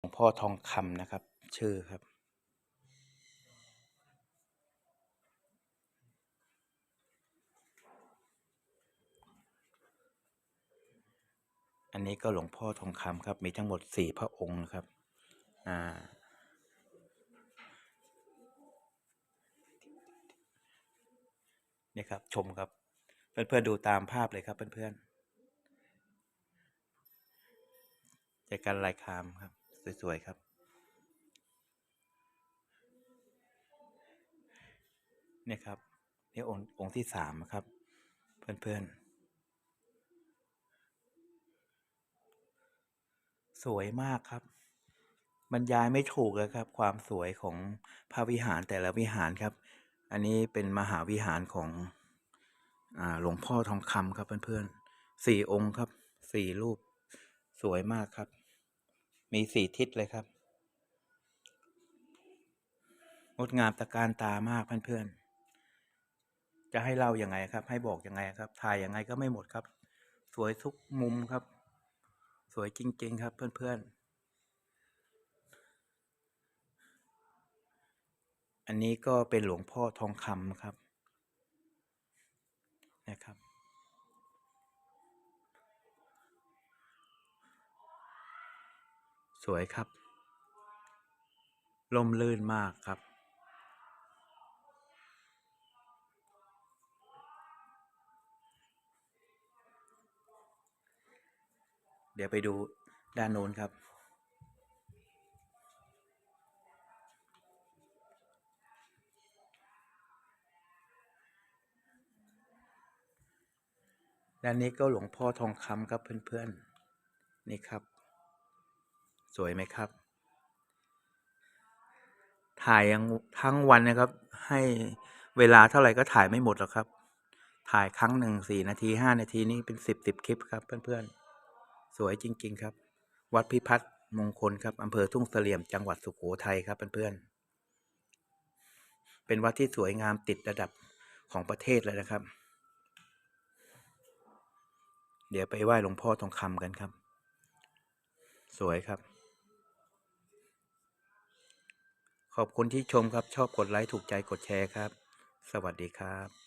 หลวงพ่อทองคำนะครับ ชื่อครับ อันนี้ก็หลวงพ่อทองคำครับ มีทั้งหมดสี่พระองค์นะครับ อ่า นี่ครับชมครับ เพื่อนๆดูตามภาพเลยครับเพื่อนๆใจกันลายคามครับ สวย ๆ ครับ เนี่ยครับนี่องค์องค์ที่สามครับ เพื่อน ๆ สวยมากครับ บรรยายไม่ถูกเลยครับ ความสวยของพระวิหารแต่ละวิหารครับ อันนี้เป็นมหาวิหารของอหลวงพ่อทองคำครับเพื่อนๆสี่องค์ครับสี่รูปสวยมากครับ มีสี่ทิศเลยครับ งดงามตะการตามากเพื่อนๆ จะให้เล่ายังไงครับ ให้บอกยังไงครับถ่ายยังไงก็ไม่หมดครับ สวยทุกมุมครับ สวยจริง ๆ ครับเพื่อนๆ อันนี้ก็เป็นหลวงพ่อทองคำครับนะครับ สวยครับ ลมลื่นมากครับ เดี๋ยวไปดูด้านโน้นครับด้านนี้ก็หลวงพ่อทองคำครับเพื่อนๆ นี่ครับ สวยไหมครับ ถ่ายยังทั้งวันนะครับ ให้เวลาเท่าไหร่ก็ถ่ายไม่หมดหรอกครับ ถ่ายครั้งหนึ่งสี่นาทีห้านาทีนี่เป็นสิบสิบคลิปครับ เพื่อนๆ สวยจริง ๆ ครับ วัดพิพัฒน์มงคลครับอำเภอทุ่งเสลี่ยมจังหวัดสุโขทัยครับเพื่อนๆ เป็นวัดที่สวยงามติดระดับของประเทศเลยนะครับ เดี๋ยวไปไหว้หลวงพ่อทองคำกันครับ สวยครับ ขอบคุณที่ชมครับ ชอบกดไลค์ ถูกใจกดแชร์ครับ สวัสดีครับ